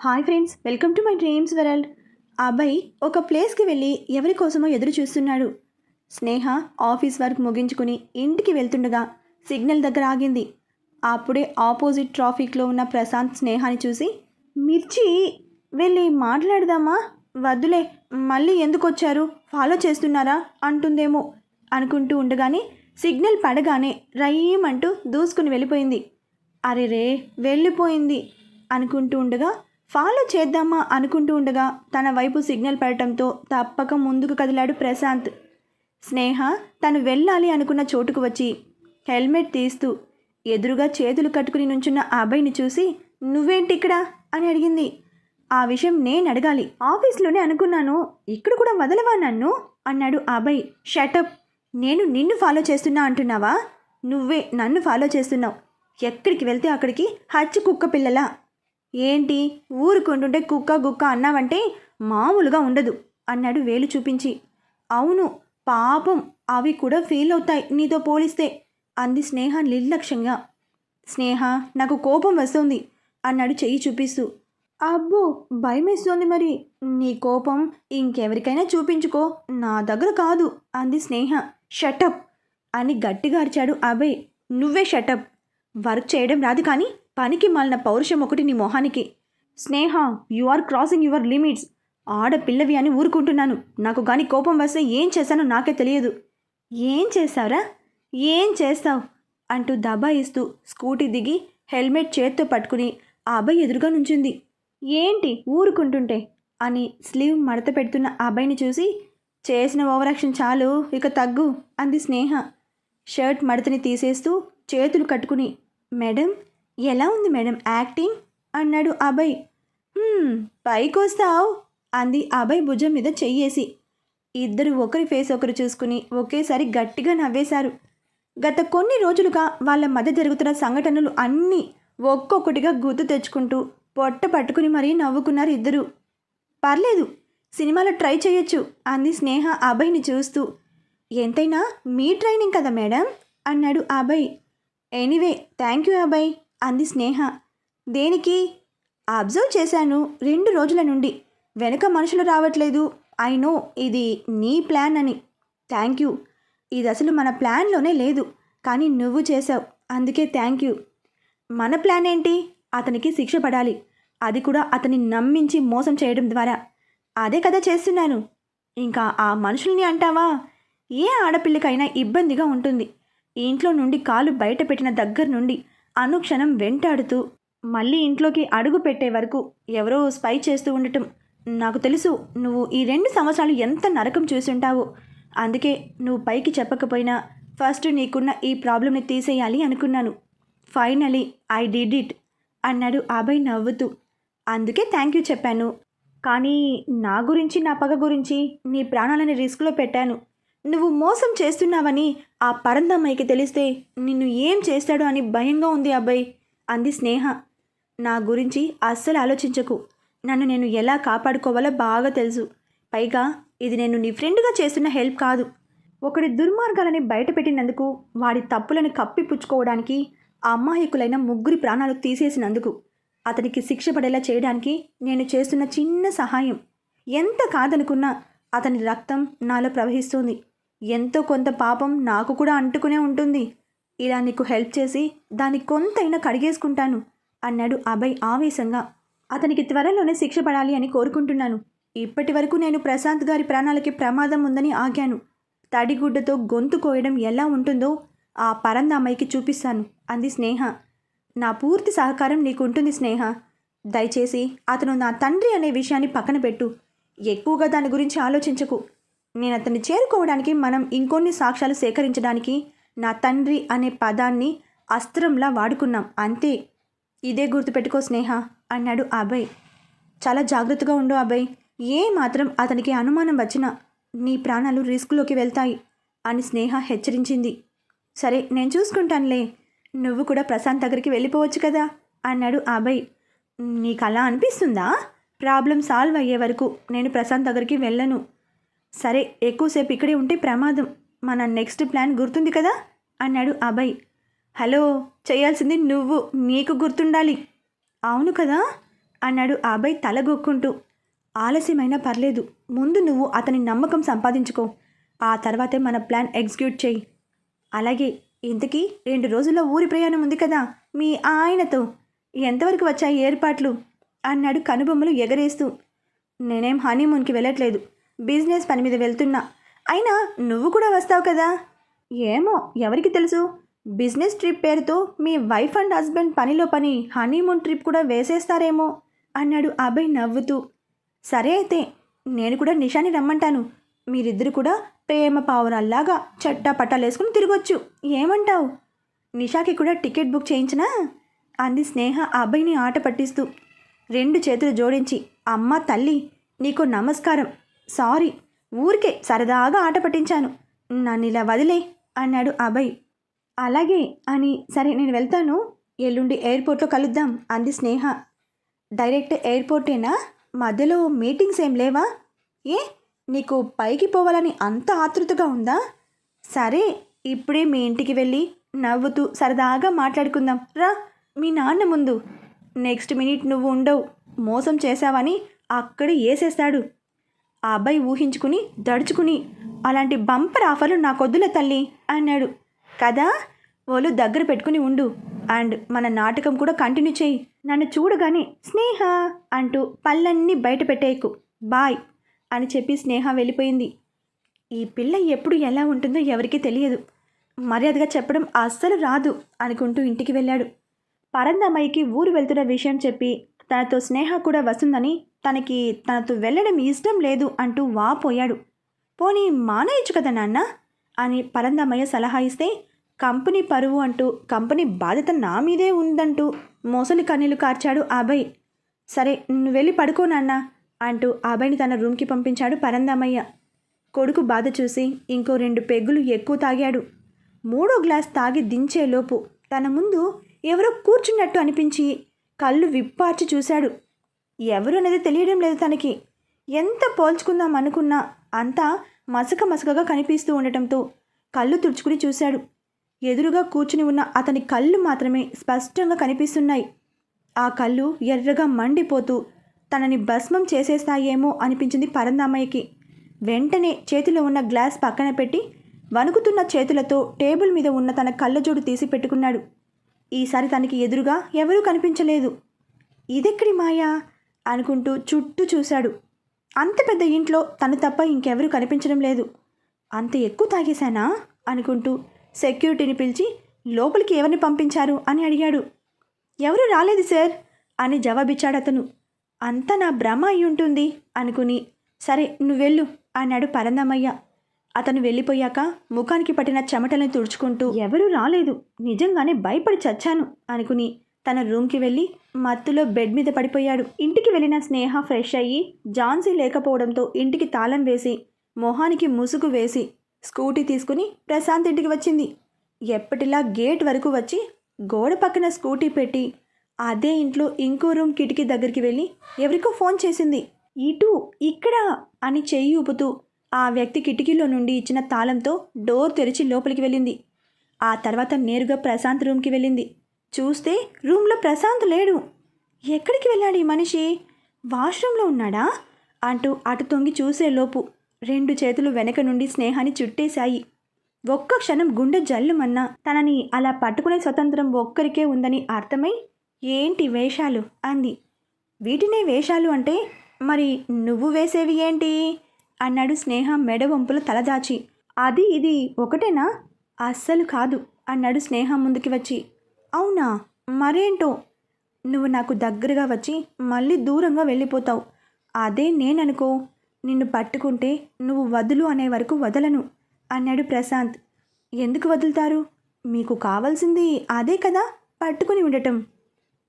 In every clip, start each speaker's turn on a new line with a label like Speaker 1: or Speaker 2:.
Speaker 1: Hi friends welcome to my dreams world. అబ్బాయి ఒక ప్లేస్కి వెళ్ళి ఎవరి కోసమో ఎదురు చూస్తున్నాడు. స్నేహ ఆఫీస్ వర్క్ ముగించుకుని ఇంటికి వెళ్తుండగా సిగ్నల్ దగ్గర ఆగింది. అప్పుడే ఆపోజిట్ ట్రాఫిక్లో ఉన్న ప్రశాంత్ స్నేహాని చూసి మిర్చి వెళ్ళి మాట్లాడదామా? వద్దులే మళ్ళీ ఎందుకు వచ్చారు? ఫాలో చేస్తున్నారా? అంటుందేమో అనుకుంటూ ఉండగానే సిగ్నల్ పడగానే రయ్యమంటూ దూసుకుని వెళ్ళిపోయింది. అరే రే వెళ్ళిపోయింది అనుకుంటూ ఉండగా ఫాలో చేద్దామా అనుకుంటూ ఉండగా తన వైపు సిగ్నల్ పడటంతో తప్పక ముందుకు కదిలాడు ప్రశాంత్. స్నేహ తను వెళ్ళాలి అనుకున్న చోటుకు వచ్చి హెల్మెట్ తీస్తూ ఎదురుగా చేతులు కట్టుకుని నుంచున్న ఆ అబ్బాయిని చూసి నువ్వేంటి ఇక్కడ? అని అడిగింది. ఆ విషయం నేను అడగాలి. ఆఫీస్లోనే అనుకున్నాను. ఇక్కడ కూడా వదలవా నన్ను? అన్నాడు ఆ అబ్బాయి. షటప్ నేను నిన్ను ఫాలో చేస్తున్నా అంటున్నావా? నువ్వే నన్ను ఫాలో చేస్తున్నావు. ఎక్కడికి వెళ్తే అక్కడికి హచ్చి కుక్క పిల్లలా? ఏంటి? ఊరుకుంటుంటే కుక్క గుక్క అన్నావంటే మామూలుగా ఉండదు అన్నాడు వేలు చూపించి. అవును పాపం అవి కూడా ఫీల్ అవుతాయి నీతో పోలిస్తే అంది స్నేహ నిర్లక్ష్యంగా. స్నేహ నాకు కోపం వస్తుంది అన్నాడు చెయ్యి చూపిస్తూ. అబ్బో భయమేస్తోంది మరి. నీ కోపం ఇంకెవరికైనా చూపించుకో నా దగ్గర కాదు అంది స్నేహ. షటప్ అని గట్టిగా అరిచాడు అభయ్. నువ్వే షటప్. వర్క్ చేయడం రాదు కానీ పనికి మాలిన పౌరుషం ఒకటి నీ మొహానికి. Sneha you are crossing your limits ఆడపిల్లవి అని ఊరుకుంటున్నాను. నాకు కానీ కోపం వస్తే ఏం చేశానో నాకే తెలియదు. ఏం చేశావురా ఏం చేస్తావు? అంటూ దబాయిస్తూ స్కూటీ దిగి హెల్మెట్ చేత్తో పట్టుకుని ఆ అబ్బాయి ఎదురుగా నుంచుంది. ఏంటి ఊరుకుంటుంటే? అని స్లీవ్ మడత పెడుతున్న ఆ అబ్బాయిని చూసి చేసిన ఓవరాక్షన్ చాలు ఇక తగ్గు అంది స్నేహ. షర్ట్ మడతని తీసేస్తూ చేతులు కట్టుకుని మేడం ఎలా ఉంది మేడం యాక్టింగ్? అన్నాడు అభయ్. పైకి పైకొస్తావు అంది అభయ్ భుజం మీద చెయ్యేసి. ఇద్దరు ఒకరి ఫేస్ ఒకరు చూసుకుని ఒకేసారి గట్టిగా నవ్వేశారు. గత కొన్ని రోజులుగా వాళ్ళ మధ్య జరుగుతున్న సంఘటనలు అన్నీ ఒక్కొక్కటిగా గుర్తు తెచ్చుకుంటూ పొట్ట పట్టుకుని మరీ నవ్వుకున్నారు ఇద్దరు. పర్లేదు సినిమాలో ట్రై చేయొచ్చు అంది స్నేహ అభయ్ని చూస్తూ. ఎంతైనా మీ ట్రైనింగ్ కదా మేడం? అన్నాడు Abhay. Anyway thank you Abhay. అంది స్నేహ. దేనికి? అబ్జర్వ్ చేశాను రెండు రోజుల నుండి. వెనుక మనుషులు రావట్లేదు. ఐ నో ఇది నీ ప్లాన్ అని. Thank you. ఇది అసలు మన ప్లాన్లోనే లేదు. కానీ నువ్వు చేసావు అందుకే థ్యాంక్ యూ. మన ప్లాన్ ఏంటి? అతనికి శిక్ష పడాలి. అది కూడా అతన్ని నమ్మించి మోసం చేయడం ద్వారా. అదే కదా చేస్తున్నాను. ఇంకా ఆ మనుషుల్ని అంటావా? ఏ ఆడపిల్లకైనా ఇబ్బందిగా ఉంటుంది. ఇంట్లో నుండి కాలు బయట పెట్టిన దగ్గర నుండి అనుక్షణం వెంటాడుతూ మళ్ళీ ఇంట్లోకి అడుగు పెట్టే వరకు ఎవరో స్పై చేస్తూ ఉండటం. నాకు తెలుసు నువ్వు ఈ రెండు సంవత్సరాలు ఎంత నరకం చూసుంటావు. అందుకే నువ్వు పైకి చెప్పకపోయినా ఫస్ట్ నీకున్న ఈ ప్రాబ్లమ్ని తీసేయాలి అనుకున్నాను. ఫైనలీ ఐ డిడ్ ఇట్ అన్నాడు అభయ్ నవ్వుతూ. అందుకే థ్యాంక్ యూ చెప్పాను. కానీ నా గురించి నా పగ గురించి నీ ప్రాణాలని రిస్క్లో పెట్టాను. నువ్వు మోసం చేస్తున్నావని ఆ పరందమ్మాయికి తెలిస్తే నిన్ను ఏం చేస్తాడో అని భయంగా ఉంది అబ్బాయి అంది స్నేహ. నా గురించి అస్సలు ఆలోచించకు. నన్ను నేను ఎలా కాపాడుకోవాలో బాగా తెలుసు. పైగా ఇది నేను నీ ఫ్రెండ్గా చేస్తున్న హెల్ప్ కాదు. ఒకడి దుర్మార్గాలని బయటపెట్టినందుకు వాడి తప్పులను కప్పిపుచ్చుకోవడానికి ఆ అమాయకులైన ముగ్గురి ప్రాణాలు తీసేసినందుకు అతనికి శిక్ష పడేలా చేయడానికి నేను చేస్తున్న చిన్న సహాయం. ఎంత కాదనుకున్నా అతని రక్తం నాలో ప్రవహిస్తుంది. ఎంతో కొంత పాపం నాకు కూడా అంటుకునే ఉంటుంది. ఇలా నీకు హెల్ప్ చేసి దాన్ని కొంతైనా కడిగేసుకుంటాను అన్నాడు అభయ్ ఆవేశంగా. అతనికి త్వరలోనే శిక్ష పడాలి అని కోరుకుంటున్నాను. ఇప్పటి వరకు నేను ప్రశాంత్ గారి ప్రాణాలకి ప్రమాదం ఉందని ఆగాను. తడిగుడ్డతో గొంతు కోయడం ఎలా ఉంటుందో ఆ పరంద అమ్మాయికి చూపిస్తాను అంది స్నేహ. నా పూర్తి సహకారం నీకుంటుంది స్నేహ. దయచేసి అతను నా తండ్రి అనే విషయాన్ని పక్కన పెట్టు. ఎక్కువగా దాని గురించి ఆలోచించకు. నేను అతన్ని చేరుకోవడానికి మనం ఇంకొన్ని సాక్ష్యాలు సేకరించడానికి నా తండ్రి అనే పదాన్ని అస్త్రంలా వాడుకున్నాం. అంతే. ఇదే గుర్తుపెట్టుకో స్నేహ అన్నాడు అభయ్. చాలా జాగ్రత్తగా ఉండు అభయ్. ఏ మాత్రం అతనికి అనుమానం వచ్చినా నీ ప్రాణాలు రిస్క్లోకి వెళ్తాయి అని స్నేహ హెచ్చరించింది. సరే నేను చూసుకుంటానులే. నువ్వు కూడా ప్రశాంత్ దగ్గరికి వెళ్ళిపోవచ్చు కదా అన్నాడు అభయ్. నీకు అలా అనిపిస్తుందా? ప్రాబ్లం సాల్వ్ అయ్యే వరకు నేను ప్రశాంత్ దగ్గరికి వెళ్ళను. సరే ఎక్కువసేపు ఇక్కడే ఉంటే ప్రమాదం. మన నెక్స్ట్ ప్లాన్ గుర్తుంది కదా? అన్నాడు అభయ్. హలో చేయాల్సింది నువ్వు నీకు గుర్తుండాలి. అవును కదా? అన్నాడు ఆ తలగొక్కుంటూ ఆలస్యమైనా పర్లేదు. ముందు నువ్వు అతని నమ్మకం సంపాదించుకో. ఆ తర్వాతే మన ప్లాన్ ఎగ్జిక్యూట్ చేయి. అలాగే ఇంతకీ రెండు రోజుల్లో ఊరి ప్రయాణం ఉంది కదా? మీ ఆయనతో. ఎంతవరకు వచ్చాయి ఏర్పాట్లు? అన్నాడు కనుబొమ్మలు ఎగరేస్తూ. నేనేం హనీమూన్కి వెళ్ళట్లేదు. బిజినెస్ పని మీద వెళ్తున్నా. అయినా నువ్వు కూడా వస్తావు కదా? ఏమో ఎవరికి తెలుసు? బిజినెస్ ట్రిప్ పేరుతో మీ వైఫ్ అండ్ హస్బెండ్ పనిలో పని హనీమూన్ ట్రిప్ కూడా వేసేస్తారేమో అన్నాడు అభయ్ నవ్వుతూ. సరే అయితే నేను కూడా నిషాని రమ్మంటాను. మీరిద్దరు కూడా ప్రేమ పావురాల్లాగా చట్టా పట్టాలేసుకుని తిరగొచ్చు. ఏమంటావు? నిషాకి కూడా టికెట్ బుక్ చేయించనా? అంది స్నేహ ఆ అబ్బాయిని ఆట పట్టిస్తూ. రెండు చేతులు జోడించి అమ్మ తల్లి నీకు నమస్కారం. సారీ ఊరికే సరదాగా ఆట పట్టించాను. నన్ను ఇలా వదిలే అన్నాడు అభయ్. అలాగే అని సరే నేను వెళ్తాను. ఎల్లుండి ఎయిర్పోర్ట్లో కలుద్దాం అంది స్నేహ. డైరెక్ట్ ఎయిర్పోర్టేనా? మధ్యలో మీటింగ్స్ ఏం లేవా? ఏ నీకు పైకి పోవాలని అంత ఆతృతగా ఉందా? సరే ఇప్పుడే మీ ఇంటికి వెళ్ళి నవ్వుతూ సరదాగా మాట్లాడుకుందాం. రా మీ నాన్న ముందు. నెక్స్ట్ మినిట్ నువ్వు ఉండవు. మోసం చేశావని అక్కడే వేసేస్తాడు ఆ అబ్బాయి ఊహించుకుని దడుచుకుని అలాంటి బంపర్ ఆఫర్లు నాకొద్దులే తల్లి అన్నాడు. కదా వాళ్ళు దగ్గర పెట్టుకుని ఉండు అండ్ మన నాటకం కూడా కంటిన్యూ చేయి నన్ను చూడగానే స్నేహ అంటూ పళ్ళన్నీ బయట పెట్టేయకు. బాయ్ అని చెప్పి స్నేహ వెళ్ళిపోయింది. ఈ పిల్ల ఎప్పుడు ఎలా ఉంటుందో ఎవరికీ తెలియదు. మర్యాదగా చెప్పడం అస్సలు రాదు అనుకుంటూ ఇంటికి వెళ్ళాడు. పరందమ్మయ్యకి ఊరు వెళ్తున్న విషయం చెప్పి తనతో స్నేహ కూడా వస్తుందని తనకి తనతో వెళ్ళడం ఇష్టం లేదు అంటూ వాపోయాడు పోనీ మానేయచ్చు కదా నాన్న? అని పరందమయ్య సలహా ఇస్తే కంపెనీ పరువు అంటూ కంపెనీ బాధ్యత నా మీదే ఉందంటూ మోసలి కన్నీళ్ళు కార్చాడు అభయ్ సరే నువ్వు వెళ్ళి పడుకో నాన్న అంటూ అభయ్ని తన రూమ్కి పంపించాడు పరందమయ్య కొడుకు బాధ చూసి ఇంకో రెండు పెగ్గులు ఎక్కువ తాగాడు. మూడో గ్లాస్ తాగి దించేలోపు తన ముందు ఎవరో కూర్చున్నట్టు అనిపించి కళ్ళు విప్పార్చి చూశాడు. ఎవరు అనేది తెలియడం లేదు తనకి. ఎంత పోల్చుకుందాం అనుకున్నా అంతా మసక మసకగా కనిపిస్తూ ఉండటంతో కళ్ళు తుడుచుకుని చూశాడు. ఎదురుగా కూర్చుని ఉన్న అతని కళ్ళు మాత్రమే స్పష్టంగా కనిపిస్తున్నాయి. ఆ కళ్ళు ఎర్రగా మండిపోతూ తనని భస్మం చేసేస్తాయేమో అనిపించింది పరందామయ్యకి. వెంటనే చేతిలో ఉన్న గ్లాస్ పక్కన పెట్టి వణుకుతున్న చేతులతో టేబుల్ మీద ఉన్న తన కళ్ళజోడు తీసి పెట్టుకున్నాడు. ఈసారి తనకి ఎదురుగా ఎవరూ కనిపించలేదు. ఇదెక్కడి మాయా? అనుకుంటూ చుట్టూ చూశాడు. అంత పెద్ద ఇంట్లో తను తప్ప ఇంకెవరూ కనిపించడం లేదు. అంత ఎక్కువ తాగేశానా? అనుకుంటూ సెక్యూరిటీని పిలిచి లోపలికి ఎవరిని పంపించారు? అని అడిగాడు. ఎవరు రాలేదు సార్ అని జవాబిచ్చాడు అతను. అంతా నా భ్రమ అయి ఉంటుంది అనుకుని సరే నువ్వెళ్ళు అన్నాడు పరందమయ్య అతను వెళ్ళిపోయాక ముఖానికి పట్టిన చెమటలను తుడుచుకుంటూ ఎవరూ రాలేదు. నిజంగానే భయపడి చచ్చాను అనుకుని తన రూమ్కి వెళ్ళి మత్తులో బెడ్ మీద పడిపోయాడు. ఇంటికి వెళ్ళిన స్నేహ ఫ్రెష్ అయ్యి జాన్సీ లేకపోవడంతో ఇంటికి తాళం వేసి మొహానికి ముసుగు వేసి స్కూటీ తీసుకుని ప్రశాంత్ ఇంటికి వచ్చింది. ఎప్పటిలా గేట్ వరకు వచ్చి గోడ పక్కన స్కూటీ పెట్టి అదే ఇంట్లో ఇంకో రూమ్ కిటికీ దగ్గరికి వెళ్ళి ఎవరికో ఫోన్ చేసింది. ఇటు ఇక్కడ అని చెయ్యి ఊపుతూ ఆ వ్యక్తి కిటికీలో నుండి ఇచ్చిన తాళంతో డోర్ తెరిచి లోపలికి వెళ్ళింది. ఆ తర్వాత నేరుగా ప్రశాంత్ రూమ్కి వెళ్ళింది. చూస్తే రూమ్లో ప్రశాంత్ లేడు. ఎక్కడికి వెళ్ళాడు ఈ మనిషి? వాష్రూమ్లో ఉన్నాడా? అంటూ అటు తొంగి చూసేలోపు రెండు చేతులు వెనక నుండి స్నేహాన్ని చుట్టేశాయి. ఒక్క క్షణం గుండె జల్లుమన్నా తనని అలా పట్టుకునే స్వతంత్రం ఒక్కరికే ఉందని అర్థమై ఏంటి వేషాలు? అంది. వీటినే వేషాలు అంటే మరి నువ్వు వేసేవి ఏంటి? అన్నాడు స్నేహ మెడవంపులు తలదాచి. అది ఇది ఒకటేనా? అస్సలు కాదు అన్నాడు స్నేహ ముందుకి వచ్చి. అవునా? మరేంటో? నువ్వు నాకు దగ్గరగా వచ్చి మళ్ళీ దూరంగా వెళ్ళిపోతావు. అదే నేననుకో. నిన్ను పట్టుకుంటే నువ్వు వదులు అనే వరకు వదలను అన్నాడు ప్రశాంత్. ఎందుకు వదులుతారు? మీకు కావాల్సింది అదే కదా పట్టుకుని ఉండటం.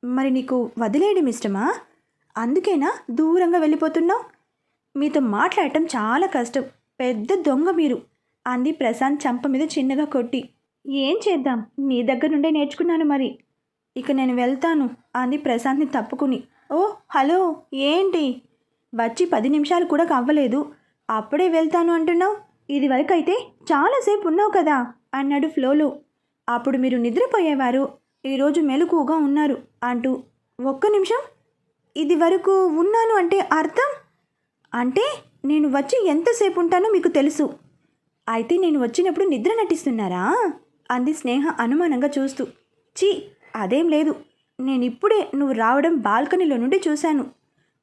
Speaker 1: మరి నీకు వదిలేయడం ఇష్టమా? అందుకేనా దూరంగా వెళ్ళిపోతున్నావు? మీతో మాట్లాడటం చాలా కష్టం. పెద్ద దొంగ మీరు అంది ప్రశాంత్ చంప మీద చిన్నగా కొట్టి. ఏం చేద్దాం? నీ దగ్గర నుండే నేర్చుకున్నాను మరి. ఇక నేను వెళ్తాను అంది ప్రశాంత్ని తప్పుకుని. ఓ హలో ఏంటి? వచ్చి పది నిమిషాలు కూడా అవ్వలేదు అప్పుడే వెళ్తాను అంటున్నావు? ఇది వరకు అయితే చాలాసేపు ఉన్నావు కదా అన్నాడు ఫ్లోలో. అప్పుడు మీరు నిద్రపోయేవారు ఈరోజు మెలకువగా ఉన్నారు అంటూ. ఒక్క నిమిషం? ఇది వరకు ఉన్నాను అంటే అర్థం? అంటే నేను వచ్చి ఎంతసేపు ఉంటానో మీకు తెలుసు. అయితే నేను వచ్చినప్పుడు నిద్ర నటిస్తున్నారా? అంది స్నేహ అనుమానంగా చూస్తూ. చీ అదేం లేదు. నేను ఇప్పుడే నువ్వు రావడం బాల్కనీలో నుండి చూశాను.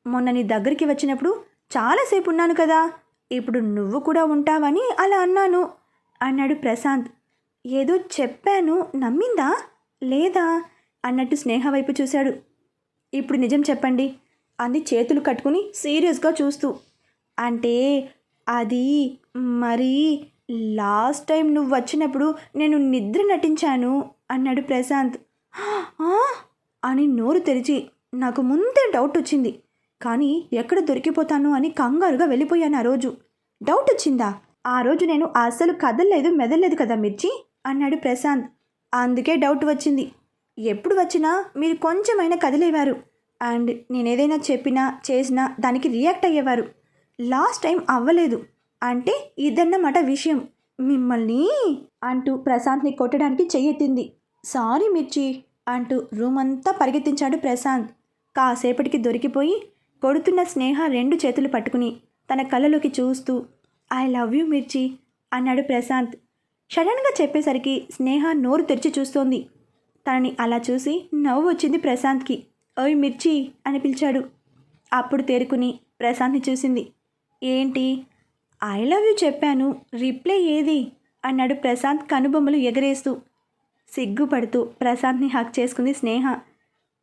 Speaker 1: మొన్న నీ దగ్గరికి వచ్చినప్పుడు చాలాసేపు ఉన్నాను కదా. ఇప్పుడు నువ్వు కూడా ఉంటావని అలా అన్నాను అన్నాడు ప్రశాంత్. ఏదో చెప్పాను నమ్మిందా? లేదా? అన్నట్టు స్నేహ వైపు చూశాడు. ఇప్పుడు నిజం చెప్పండి. అని చేతులు కట్టుకుని సీరియస్గా చూస్తూ అంటే అది మరి లాస్ట్ టైం నువ్వు వచ్చినప్పుడు నేను నిద్ర నటించాను అన్నాడు ప్రశాంత్. "ఆ?" అని నోరు తెరిచి నాకు ముందే డౌట్ వచ్చింది. కానీ ఎక్కడ దొరికిపోతాను అని కంగారుగా వెళ్ళిపోయాను ఆ రోజు. డౌట్ వచ్చిందా? ఆ రోజు నేను అస్సలు కదలలేదు మెదలలేదు కదా మిర్చి అన్నాడు ప్రశాంత్. అందుకే డౌట్ వచ్చింది. ఎప్పుడు వచ్చినా మీరు కొంచెమైనా కదిలేవారు. అండ్ నేనేదైనా చెప్పినా చేసినా దానికి రియాక్ట్ అయ్యేవారు. లాస్ట్ టైం అవ్వలేదు. అంటే ఇదన్నమాట విషయం. మిమ్మల్ని అంటూ ప్రశాంత్ని కొట్టడానికి చెయ్యెత్తింది. సారీ మిర్చి అంటూ రూమ్ అంతా పరిగెత్తించాడు ప్రశాంత్. కాసేపటికి దొరికిపోయి కొడుతున్న స్నేహ రెండు చేతులు పట్టుకుని తన కళ్ళలోకి చూస్తూ ఐ లవ్ యూ మిర్చి అన్నాడు ప్రశాంత్. సడన్గా చెప్పేసరికి స్నేహ నోరు తెరిచి చూస్తోంది. తనని అలా చూసి నవ్వు వచ్చింది ప్రశాంత్కి. ఓయ్ మిర్చి అని పిలిచాడు. అప్పుడు తేరుకుని ప్రశాంత్ని చూసింది. ఏంటి? ఐ లవ్ యూ చెప్పాను. రిప్లై ఏది? అన్నాడు ప్రశాంత్ కనుబొమ్మలు ఎగరేస్తూ. సిగ్గుపడుతూ ప్రశాంత్ని హక్ చేసుకుంది స్నేహ.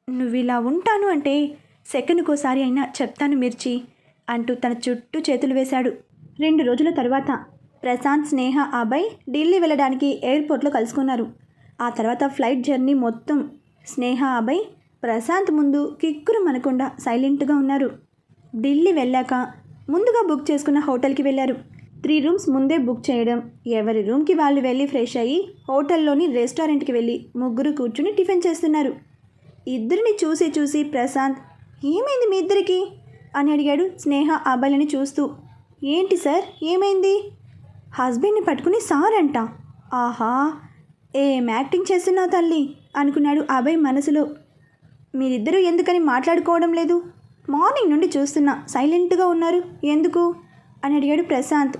Speaker 1: నువ్వు ఇలా ఉంటాను అంటే సెకండ్కోసారి అయినా చెప్తాను మిర్చి అంటూ తన చుట్టూ చేతులు వేశాడు. రెండు రోజుల తర్వాత ప్రశాంత్ స్నేహ అభయ్ ఢిల్లీ వెళ్ళడానికి ఎయిర్పోర్ట్లో కలుసుకున్నారు. ఆ తర్వాత ఫ్లైట్ జర్నీ మొత్తం స్నేహ అభయ్ ప్రశాంత్ ముందు కిక్కురు మనకుండా సైలెంట్గా ఉన్నారు. ఢిల్లీ వెళ్ళాక ముందుగా బుక్ చేసుకున్న హోటల్కి వెళ్ళారు. త్రీ రూమ్స్ ముందే బుక్ చేయడం ఎవరి రూమ్కి వాళ్ళు వెళ్ళి ఫ్రెష్ అయ్యి హోటల్లోని రెస్టారెంట్కి వెళ్ళి ముగ్గురు కూర్చుని టిఫిన్ చేస్తున్నారు. ఇద్దరిని చూసి చూసి ప్రశాంత్ ఏమైంది మీ ఇద్దరికి? అని అడిగాడు స్నేహ అబ్బాయిని చూస్తూ. ఏంటి సార్ ఏమైంది? హస్బెండ్ని పట్టుకుని సార్ అంట. ఆహా ఏం యాక్టింగ్ చేస్తున్నావు తల్లి? అనుకున్నాడు అభయ్ మనసులో. మీరిద్దరూ ఎందుకని మాట్లాడుకోవడం లేదు? మార్నింగ్ నుండి చూస్తున్నా. సైలెంట్గా ఉన్నారు. ఎందుకు? అని అడిగాడు ప్రశాంత్.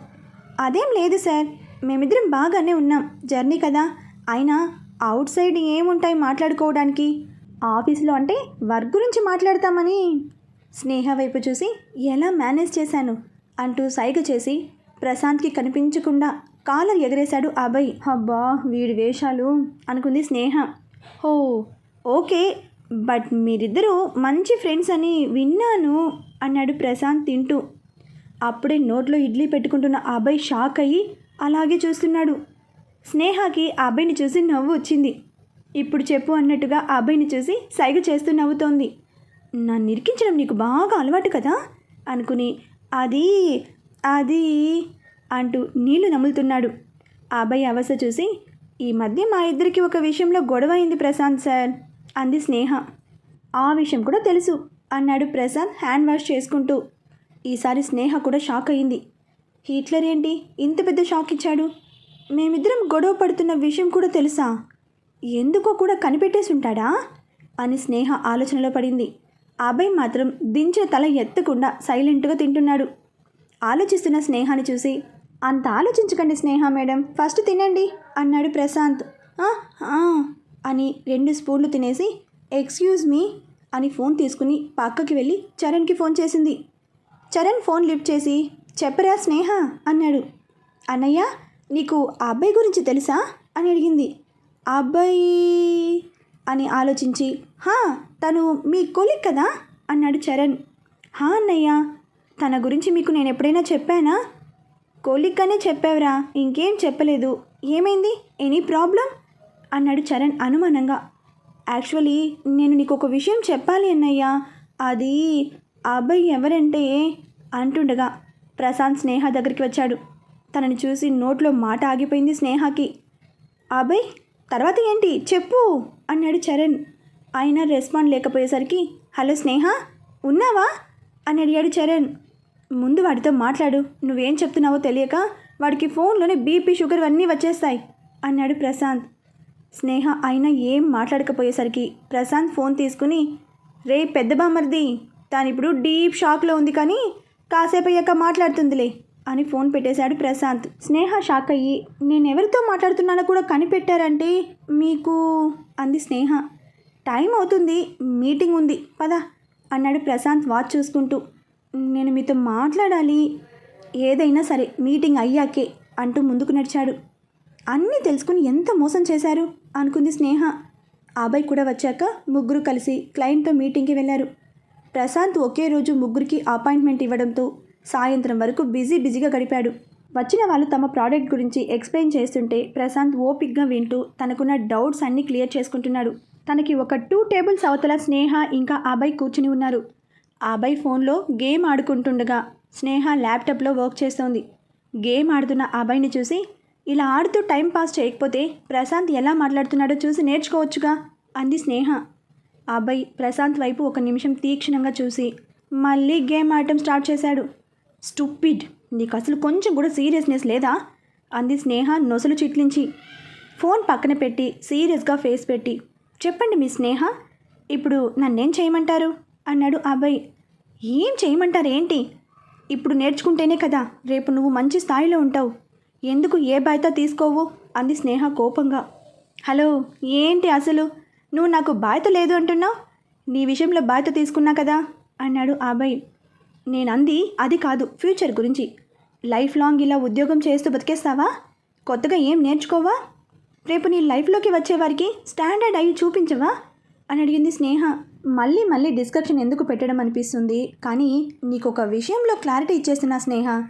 Speaker 1: అదేం లేదు సార్. మేమిద్దరం బాగానే ఉన్నాం. జర్నీ కదా. అయినా అవుట్ సైడ్ ఏముంటాయి మాట్లాడుకోవడానికి? ఆఫీస్లో అంటే వర్క్ గురించి మాట్లాడతామని. స్నేహ వైపు చూసి ఎలా మేనేజ్ చేశాను? అంటూ సైగ చేసి ప్రశాంత్కి కనిపించకుండా కాలర్ ఎగరేశాడు అభయ్. అబ్బా వీడి వేషాలు అనుకుంది స్నేహ. హో ఓకే. బట్ మీరిద్దరూ మంచి ఫ్రెండ్స్ అని విన్నాను అన్నాడు ప్రశాంత్ తింటూ. అప్పుడే నోట్లో ఇడ్లీ పెట్టుకుంటున్న అభయ్ షాక్ అయ్యి అలాగే చూస్తున్నాడు. స్నేహకి ఆ చూసి నవ్వు వచ్చింది. ఇప్పుడు చెప్పు అన్నట్టుగా ఆ చూసి సైగ చేస్తూ నవ్వుతోంది. నన్ను ఇరికించడం నీకు బాగా అలవాటు కదా? అనుకుని అది అది అంటూ నీళ్ళు నములుతున్నాడు. ఆ అవస్థ చూసి ఈ మధ్య మా ఇద్దరికి ఒక విషయంలో గొడవ అయింది ప్రశాంత్ సార్. అంది స్నేహ. ఆ విషయం కూడా తెలుసు అన్నాడు ప్రశాంత్ హ్యాండ్ వాష్ చేసుకుంటూ. ఈసారి స్నేహ కూడా షాక్ అయింది. హిట్లర్ ఏంటి? ఇంత పెద్ద షాక్ ఇచ్చాడు. మేమిద్దరం గొడవ పడుతున్న విషయం కూడా తెలుసా? ఎందుకో కూడా కనిపెట్టేసి ఉంటాడా? అని స్నేహ ఆలోచనలో పడింది. ఆ అబ్బాయి మాత్రం దించిన తల ఎత్తకుండా సైలెంట్గా తింటున్నాడు. ఆలోచిస్తున్న స్నేహాన్ని చూసి అంత ఆలోచించకండి స్నేహ మేడం ఫస్ట్ తినండి అన్నాడు ప్రశాంత్. అని రెండు స్పూన్లు తినేసి ఎక్స్క్యూజ్ మీ అని ఫోన్ తీసుకుని పక్కకి వెళ్ళి చరణ్కి ఫోన్ చేసింది. చరణ్ ఫోన్ లిఫ్ట్ చేసి చెప్పరా స్నేహ అన్నాడు. అన్నయ్య నీకు ఆ అబ్బాయి గురించి తెలుసా? అని అడిగింది. "ఆ అబ్బాయి అని ఆలోచించి హా తను మీ కొలిక్ కదా? అన్నాడు చరణ్. హా అన్నయ్య తన గురించి మీకు నేను ఎప్పుడైనా చెప్పానా? కోలిక్గానే చెప్పావురా ఇంకేం చెప్పలేదు. ఏమైంది? Any problem? అన్నాడు చరణ్ అనుమానంగా. యాక్చువల్లీ నేను నీకు ఒక విషయం చెప్పాలి అన్నయ్యా. అది ఆ అబ్బాయి ఎవరంటే అంటుండగా. ప్రశాంత్ స్నేహ దగ్గరికి వచ్చాడు. తనని చూసి నోట్లో మాట ఆగిపోయింది స్నేహకి. అబ్బాయి తర్వాత ఏంటి? చెప్పు అన్నాడు చరణ్. ఆయన రెస్పాండ్ లేకపోయేసరికి హలో స్నేహ ఉన్నావా? అని అడిగాడు చరణ్. ముందు వాడితో మాట్లాడు. నువ్వేం చెప్తున్నావో తెలియక వాడికి ఫోన్లోనే బీపీ షుగర్ అన్నీ వచ్చేస్తాయి అన్నాడు ప్రశాంత్. స్నేహ అయినా ఏం మాట్లాడకపోయేసరికి ప్రశాంత్ ఫోన్ తీసుకుని రే పెద్ద బామర్ది తానిప్పుడు డీప్ షాక్లో ఉంది కానీ కాసేపు అయ్యాక మాట్లాడుతుందిలే అని ఫోన్ పెట్టేశాడు ప్రశాంత్. స్నేహ షాక్ అయ్యి నేను ఎవరితో మాట్లాడుతున్నానో కూడా కనిపెట్టారంటే మీకు అంది స్నేహ. టైం అవుతుంది మీటింగ్ ఉంది పదా అన్నాడు ప్రశాంత్ వాచ్ చూసుకుంటూ. నేను మీతో మాట్లాడాలి ఏదైనా సరే మీటింగ్ అయ్యాకే అంటూ ముందుకు నడిచాడు. అన్నీ తెలుసుకుని ఎంత మోసం చేశారు? అనుకుంది స్నేహ. అబ్బాయి కూడా వచ్చాక ముగ్గురు కలిసి క్లయింట్తో మీటింగ్కి వెళ్ళారు. ప్రశాంత్ ఒకే రోజు ముగ్గురికి అపాయింట్మెంట్ ఇవ్వడంతో సాయంత్రం వరకు బిజీ బిజీగా గడిపాడు. వచ్చిన వాళ్ళు తమ ప్రోడక్ట్ గురించి ఎక్స్ప్లెయిన్ చేస్తుంటే ప్రశాంత్ ఓపిక్గా వింటూ తనకున్న డౌట్స్ అన్నీ క్లియర్ చేసుకుంటున్నాడు. తనకి ఒక టూ టేబుల్స్ అవతల స్నేహ ఇంకా అబ్బాయి కూర్చుని ఉన్నారు. ఆ అబ్బాయి ఫోన్లో గేమ్ ఆడుకుంటుండగా స్నేహ ల్యాప్టాప్లో వర్క్ చేస్తోంది. గేమ్ ఆడుతున్న ఆ అబ్బాయిని చూసి ఇలా ఆడుతూ టైం పాస్ చేయకపోతే ప్రశాంత్ ఎలా మాట్లాడుతున్నాడో చూసి నేర్చుకోవచ్చుగా అంది స్నేహ. అబ్బాయి ప్రశాంత్ వైపు ఒక నిమిషం తీక్షణంగా చూసి మళ్ళీ గేమ్ ఆడటం స్టార్ట్ చేశాడు. స్టూపిడ్ నీకు అసలు కొంచెం కూడా సీరియస్నెస్ లేదా? అంది స్నేహ నొసలు చిట్లించి. ఫోన్ పక్కన పెట్టి సీరియస్గా ఫేస్ పెట్టి చెప్పండి మీ స్నేహ ఇప్పుడు నన్నేం చేయమంటారు? అన్నాడు ఆ అబ్బాయి. ఏం చేయమంటారు ఏంటి ఇప్పుడు నేర్చుకుంటేనే కదా రేపు నువ్వు మంచి స్థాయిలో ఉంటావు. ఎందుకు ఏ బాధ్యత తీసుకోవు? అంది స్నేహ కోపంగా. హలో ఏంటి అసలు? నువ్వు నాకు బాధ్యత లేదు అంటున్నావు? నీ విషయంలో బాధ్యత తీసుకున్నా కదా? అన్నాడు ఆ అబ్బాయి నేను అంది అది కాదు ఫ్యూచర్ గురించి. లైఫ్ లాంగ్ ఇలా ఉద్యోగం చేస్తూ బతికేస్తావా? కొత్తగా ఏం నేర్చుకోవా? రేపు నీ లైఫ్లోకి వచ్చేవారికి స్టాండర్డ్ అయ్యి చూపించవా? అని అడిగింది స్నేహ. మళ్ళీ మళ్ళీ డిస్కషన్ ఎందుకు పెట్టడం అనిపిస్తుంది? కానీ నీకు ఒక విషయంలో క్లారిటీ ఇచ్చేస్తున్నా స్నేహ.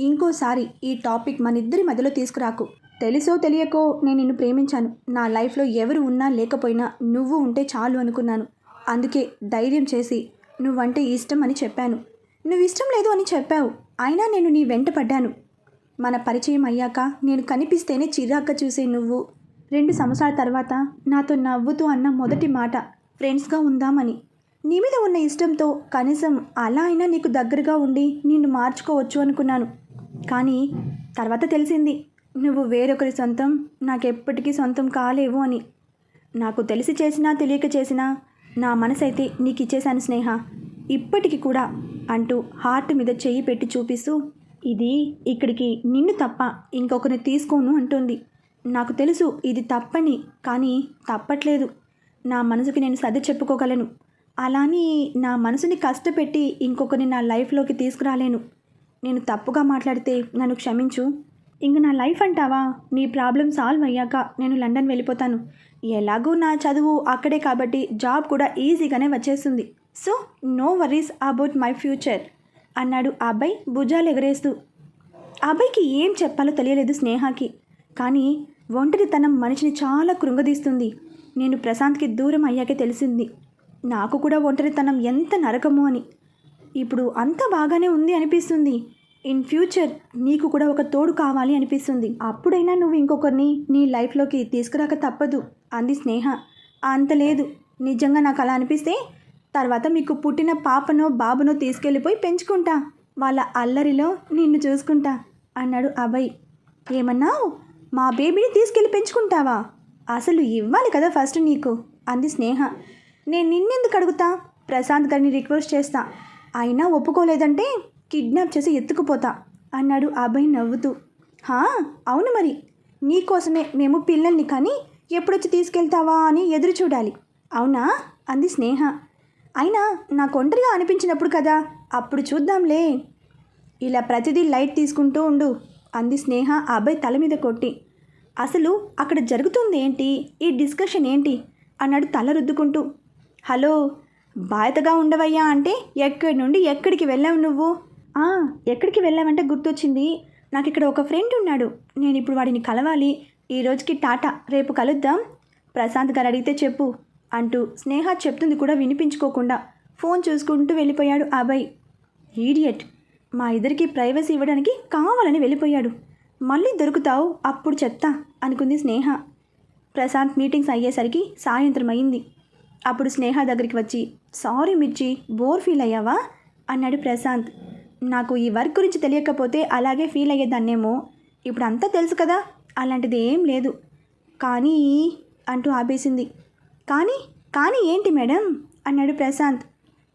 Speaker 1: ఇంకోసారి ఈ టాపిక్ మన ఇద్దరి మధ్యలో తీసుకురాకు. తెలుసో తెలియకో నేను నిన్ను ప్రేమించాను. నా లైఫ్లో ఎవరు ఉన్నా లేకపోయినా నువ్వు ఉంటే చాలు అనుకున్నాను. అందుకే ధైర్యం చేసి నువ్వంటే ఇష్టం అని చెప్పాను. నువ్వు ఇష్టం లేదు అని చెప్పావు. అయినా నేను నీ వెంట పడ్డాను. మన పరిచయం అయ్యాక నేను కనిపిస్తేనే చిరాక్క చూసే నువ్వు. రెండు సంవత్సరాల తర్వాత నాతో నవ్వుతూ అన్న మొదటి మాట ఫ్రెండ్స్గా ఉందామని. నీ మీద ఉన్న ఇష్టంతో కనీసం అలా అయినా నీకు దగ్గరగా ఉండి నిన్ను మార్చుకోవచ్చు అనుకున్నాను. కానీ తర్వాత తెలిసింది నువ్వు వేరొకరి సొంతం నాకెప్పటికీ సొంతం కాలేవు అని. నాకు తెలిసి చేసినా తెలియక చేసినా నా మనసైతే నీకు ఇచ్చేశాను స్నేహ. ఇప్పటికి కూడా అంటూ హార్ట్ మీద చెయ్యి పెట్టి చూపిస్తూ ఇది ఇక్కడికి నిన్ను తప్ప ఇంకొకరిని తీసుకోను అంటుంది. నాకు తెలుసు ఇది తప్పని కానీ తప్పట్లేదు. నా మనసుకి నేను సర్ది చెప్పుకోగలను. అలాని నా మనసుని కష్టపెట్టి ఇంకొకరిని నా లైఫ్లోకి తీసుకురాలేను. నేను తప్పుగా మాట్లాడితే నన్ను క్షమించు. ఇంక నా లైఫ్ అంటావా? నీ ప్రాబ్లం సాల్వ్ అయ్యాక నేను లండన్ వెళ్ళిపోతాను. ఎలాగూ నా చదువు అక్కడే కాబట్టి జాబ్ కూడా ఈజీగానే వచ్చేస్తుంది. So no worries about my future అన్నాడు ఆ అబ్బాయి భుజాలు ఎగరేస్తూ. ఆ అబ్బాయికి ఏం చెప్పాలో తెలియలేదు స్నేహకి. కానీ ఒంటరితనం మనిషిని చాలా కృంగదీస్తుంది. నేను ప్రశాంత్కి దూరం అయ్యాకే తెలిసింది. నాకు కూడా ఒంటరితనం ఎంత నరకము అని. ఇప్పుడు అంత బాగానే ఉంది అనిపిస్తుంది. ఇన్ ఫ్యూచర్ నీకు కూడా ఒక తోడు కావాలి అనిపిస్తుంది. అప్పుడైనా నువ్వు ఇంకొకరిని నీ లైఫ్లోకి తీసుకురాక తప్పదు. అంది స్నేహ. అంత లేదు. నిజంగా నాకు అలా అనిపిస్తే తర్వాత మీకు పుట్టిన పాపనో బాబునో తీసుకెళ్ళిపోయి పెంచుకుంటా. వాళ్ళ అల్లరిలో నిన్ను చూసుకుంటా అన్నాడు అభయ్. ఏమన్నావు? మా బేబీని తీసుకెళ్ళి పెంచుకుంటావా? అసలు ఇవ్వాలి కదా ఫస్ట్ నీకు అంది స్నేహ. నేను నిన్నెందుకు అడుగుతా? ప్రశాంత్ గారిని రిక్వెస్ట్ చేస్తా. అయినా ఒప్పుకోలేదంటే కిడ్నాప్ చేసి ఎత్తుకుపోతా అన్నాడు అభయ్ నవ్వుతూ. హా అవును మరి. నీకోసమే మేము పిల్లల్ని కానీ ఎప్పుడొచ్చి తీసుకెళ్తావా అని ఎదురు చూడాలి. అవునా? అంది స్నేహ. అయినా నాకు ఒంటరిగా అనిపించినప్పుడు కదా అప్పుడు చూద్దాంలే. ఇలా ప్రతిదీ లైట్ తీసుకుంటూ ఉండు అంది స్నేహ ఆ అబ్బాయి తల మీద కొట్టి. అసలు అక్కడ జరుగుతుంది ఏంటి? ఈ డిస్కషన్ ఏంటి? అన్నాడు తల రుద్దుకుంటూ. హలో బాధ్యతగా ఉండవయ్యా అంటే ఎక్కడి నుండి ఎక్కడికి వెళ్ళావు నువ్వు? "ఆ, ఎక్కడికి వెళ్ళావంటే గుర్తొచ్చింది. నాకు ఇక్కడ ఒక ఫ్రెండ్ ఉన్నాడు. నేను ఇప్పుడు వాడిని కలవాలి. ఈ రోజుకి టాటా రేపు కలుద్దాం. ప్రశాంత్ గారు అడిగితే చెప్పు అంటూ స్నేహ చెప్తుంది కూడా వినిపించుకోకుండా ఫోన్ చూసుకుంటూ వెళ్ళిపోయాడు అభయ్. ఈడియట్ మా ఇద్దరికి ప్రైవసీ ఇవ్వడానికి కావాలని వెళ్ళిపోయాడు. మళ్ళీ దొరుకుతావు అప్పుడు చెప్తా అనుకుంది స్నేహ. ప్రశాంత్ మీటింగ్స్ అయ్యేసరికి సాయంత్రం అయింది. అప్పుడు స్నేహ దగ్గరికి వచ్చి సారీ మిర్చి బోర్ ఫీల్ అయ్యావా? అన్నాడు ప్రశాంత్. నాకు ఈ వర్క్ గురించి తెలియకపోతే అలాగే ఫీల్ అయ్యేదాన్నేమో. ఇప్పుడు అంతా తెలుసు కదా అలాంటిది ఏం లేదు. కానీ అంటూ ఆపేసింది. కానీ కానీ ఏంటి మేడం? అన్నాడు ప్రశాంత్.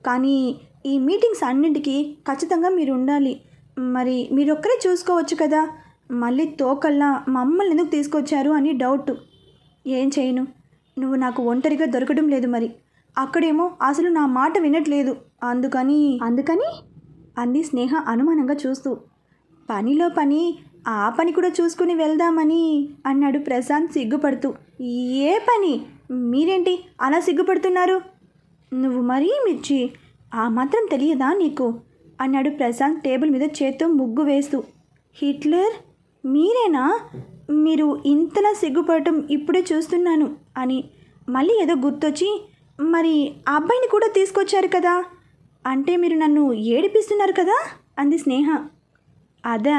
Speaker 1: కానీ ఈ మీటింగ్స్ అన్నింటికి ఖచ్చితంగా మీరు ఉండాలి. మరి మీరు ఒక్కరే చూసుకోవచ్చు కదా. మళ్ళీ తోకల్లా మమ్మల్ని ఎందుకు తీసుకొచ్చారు? అని డౌట్. ఏం చేయను. నువ్వు నాకు ఒంటరిగా దొరకడం లేదు మరి. అక్కడేమో అసలు నా మాట వినట్లేదు. అందుకని అందుకని అంది స్నేహ అనుమానంగా చూస్తూ. పనిలో పని ఆ పని కూడా చూసుకుని వెళ్దామని అన్నాడు ప్రశాంత్ సిగ్గుపడుతూ. ఏ పని? మీరేంటి అలా సిగ్గుపడుతున్నారు? నువ్వు మరీ మిర్చి ఆ మాత్రం తెలియదా నీకు? అన్నాడు ప్రశాంత్ టేబుల్ మీద చేత్తో ముగ్గు వేస్తూ. హిట్లర్ మీరేనా? మీరు ఇంతలా సిగ్గుపడటం ఇప్పుడే చూస్తున్నాను అని మళ్ళీ ఏదో గుర్తొచ్చి మరి ఆ అబ్బాయిని కూడా తీసుకొచ్చారు కదా? అంటే మీరు నన్ను ఏడిపిస్తున్నారు కదా? అంది స్నేహ. అదా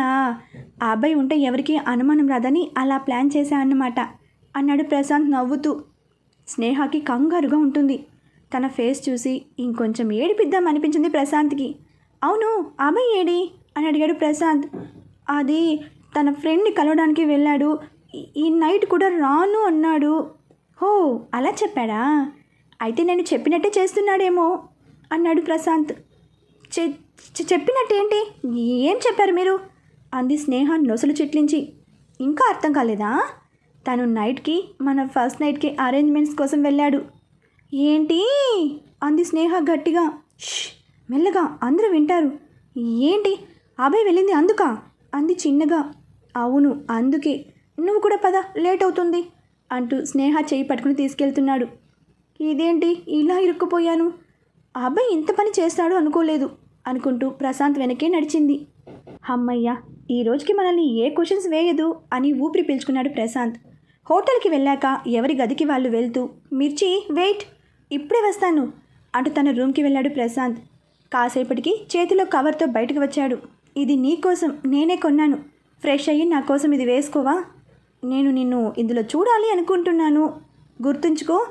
Speaker 1: ఆ అబ్బాయి ఉంటే ఎవరికి అనుమానం రాదని అలా ప్లాన్ చేశా అన్నమాట అన్నాడు ప్రశాంత్ నవ్వుతూ. స్నేహకి కంగారుగా ఉంటుంది. తన ఫేస్ చూసి ఇంకొంచెం ఏడిపిద్దాం అనిపించింది ప్రశాంత్కి. అవును ఆ అబ్బాయి ఏడి? అని అడిగాడు ప్రశాంత్. అది తన ఫ్రెండ్ని కలవడానికి వెళ్ళాడు. ఈ- నైట్ కూడా రాను అన్నాడు. హో అలా చెప్పాడా? అయితే నేను చెప్పినట్టే చేస్తున్నాడేమో అన్నాడు ప్రశాంత్. చె- చెప్పినట్టేంటి? ఏం చెప్పారు మీరు? అంది స్నేహ నొసలు చిట్లించి. ఇంకా అర్థం కాలేదా? తను నైట్కి మన ఫస్ట్ నైట్కి అరేంజ్మెంట్స్ కోసం వెళ్ళాడు. ఏంటి? అంది స్నేహ గట్టిగా. "ష్, మెల్లగా అందరూ వింటారు. ఏంటి? అబ్బాయి వెళ్ళింది అందుకా? అంది చిన్నగా. అవును అందుకే. నువ్వు కూడా పద లేట్ అవుతుంది అంటూ స్నేహ చేయి పట్టుకుని తీసుకెళ్తున్నాడు. ఇదేంటి ఇలా ఇరుక్కుపోయాను? ఆ అబ్బాయి ఇంత పని చేస్తాడు అనుకోలేదు అనుకుంటూ ప్రశాంత్ వెనకే నడిచింది. అమ్మయ్య ఈ రోజుకి మనల్ని ఏ క్వశ్చన్స్ వేయదు అని ఊపిరి పీల్చుకున్నాడు ప్రశాంత్. హోటల్కి వెళ్ళాక ఎవరి గదికి వాళ్ళు వెళ్తూ మిర్చి వెయిట్ ఇప్పుడే వస్తాను అంటూ తన రూమ్కి వెళ్ళాడు ప్రశాంత్. కాసేపటికి చేతిలో కవర్తో బయటకు వచ్చాడు. ఇది నీకోసం నేనే కొన్నాను. ఫ్రెష్ అయ్యి నా కోసం ఇది వేసుకోవా? నేను నిన్ను ఇందులో చూడాలి అనుకుంటున్నాను. గుర్తుంచుకో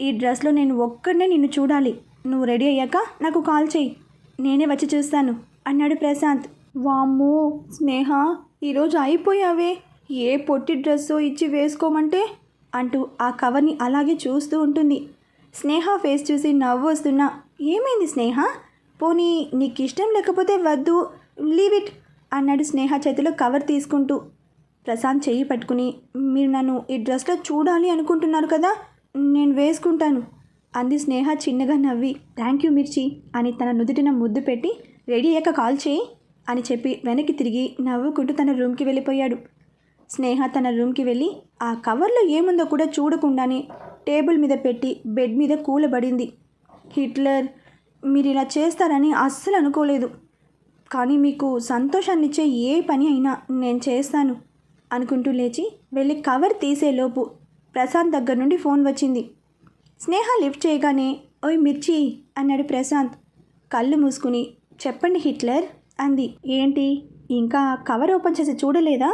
Speaker 1: ఈ డ్రెస్లో నేను ఒక్కడనే నిన్ను చూడాలి. నువ్వు రెడీ అయ్యాక నాకు కాల్ చేయి నేనే వచ్చి చూస్తాను అన్నాడు ప్రశాంత్. వామ్మో స్నేహ ఈరోజు అయిపోయావే. ఏ పొట్టి డ్రెస్సో ఇచ్చి వేసుకోమంటే? అంటూ ఆ కవర్ని అలాగే చూస్తూ ఉంటుంది. స్నేహ ఫేస్ చూసి నవ్వు వస్తున్నా. ఏమైంది స్నేహ? పోనీ నీకు ఇష్టం లేకపోతే వద్దు. Leave it. అన్నాడు స్నేహ చేతిలో కవర్ తీసుకుంటూ. ప్రశాంత్ చెయ్యి పట్టుకుని మీరు నన్ను ఈ డ్రెస్లో చూడాలి అనుకుంటున్నారు కదా నేను వేసుకుంటాను అంది స్నేహ చిన్నగా నవ్వి. థ్యాంక్ యూ మిర్చి అని తన నుదుటిన ముద్దు పెట్టి రెడీ అయ్యాక కాల్ చేయి అని చెప్పి వెనక్కి తిరిగి నవ్వుకుంటూ తన రూమ్కి వెళ్ళిపోయాడు. స్నేహ తన రూమ్కి వెళ్ళి ఆ కవర్లో ఏముందో కూడా చూడకుండానే టేబుల్ మీద పెట్టి బెడ్ మీద కూలబడింది. హిట్లర్ మీరు ఇలా చేస్తారని అస్సలు అనుకోలేదు. కానీ మీకు సంతోషాన్నిచ్చే ఏ పని అయినా నేను చేస్తాను అనుకుంటూ లేచి వెళ్ళి కవర్ తీసేలోపు ప్రశాంత్ దగ్గర నుండి ఫోన్ వచ్చింది. స్నేహ లిఫ్ట్ చేయగానే ఓయ్ మిర్చి అన్నాడు ప్రశాంత్. కళ్ళు మూసుకుని చెప్పండి హిట్లర్ అంది. ఏంటి ఇంకా కవర్ ఓపెన్ చేసి చూడలేదా?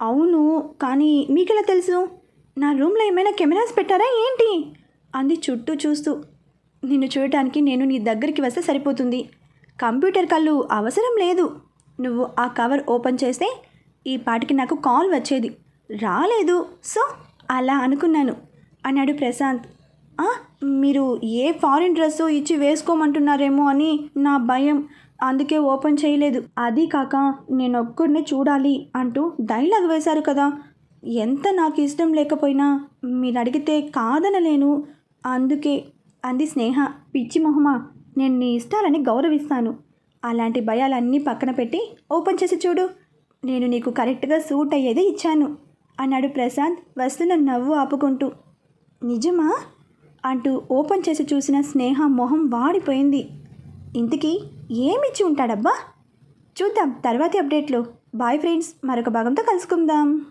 Speaker 1: అవును కానీ మీకెలా తెలుసు? నా రూమ్లో ఏమైనా కెమెరాస్ పెట్టారా ఏంటి? అంది చుట్టూ చూస్తూ. నిన్ను చూడటానికి నేను నీ దగ్గరికి వస్తే సరిపోతుంది. కంప్యూటర్ కళ్ళు అవసరం లేదు. నువ్వు ఆ కవర్ ఓపెన్ చేస్తే ఈ పాటికి నాకు కాల్ వచ్చేది. రాలేదు. సో అలా అనుకున్నాను అన్నాడు ప్రశాంత్. మీరు ఏ ఫారిన్ డ్రెస్సు ఇచ్చి వేసుకోమంటున్నారేమో అని నా భయం. అందుకే ఓపెన్ చేయలేదు. అది కాక నేను ఒక్కడినే చూడాలి అంటూ డైలాగ్ వేశారు కదా. ఎంత నాకు ఇష్టం లేకపోయినా మీరు అడిగితే కాదనలేను. అందుకే అంది స్నేహ. పిచ్చి మొహమా? నేను నీ ఇష్టాలని గౌరవిస్తాను. అలాంటి భయాలన్నీ పక్కన పెట్టి ఓపెన్ చేసి చూడు. నేను నీకు కరెక్ట్గా సూట్ అయ్యేదే ఇచ్చాను. అన్నాడు ప్రశాంత్ వస్తున్న నవ్వు ఆపుకుంటూ. నిజమా? అంటూ ఓపెన్ చేసి చూసిన స్నేహ మొహం వాడిపోయింది. ఇంతకీ ఏమిచ్చి ఉంటాడబ్బా? చూద్దాం తర్వాతి అప్డేట్లో. బాయ్ ఫ్రెండ్స్ మరొక భాగంతో కలుసుకుందాం.